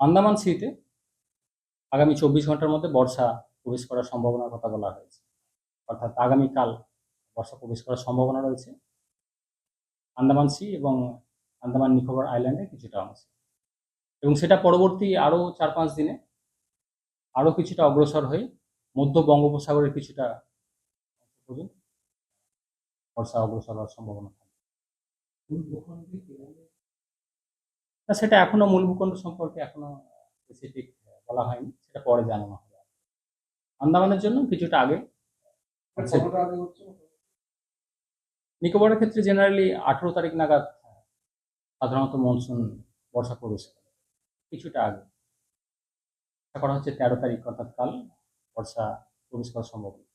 আন্দামান সিতে আগামী চব্বিশ ঘণ্টার মধ্যে বর্ষা প্রবেশ করার সম্ভাবনার কথা বলা হয়েছে। অর্থাৎ আগামীকাল বর্ষা প্রবেশ করার সম্ভাবনা রয়েছে। আন্দামান সি এবং আন্দামান নিকোবর আইল্যান্ডে কিছুটা অংশ। এবং সেটা পরবর্তী আরও চার পাঁচ দিনে আরও কিছুটা অগ্রসর হয়ে মধ্য বঙ্গোপসাগরের কিছুটা বর্ষা অগ্রসর হওয়ার সম্ভাবনা থাকে। না সেটা এখনও মূল ভূখণ্ড সম্পর্কে এখনও স্পেসিফিক বলা হয়নি সেটা পরে জানানো হবে। আন্দামানের জন্য কিছুটা আগে। নিকোবরের ক্ষেত্রে জেনারেলি আঠেরো তারিখ নাগাদ সাধারণত মনসুন বর্ষা প্রবেশ করে কিছুটা আগে। করা হচ্ছে তেরো তারিখ অর্থাৎ কাল বর্ষা প্রবেশ করার সম্ভাবনা।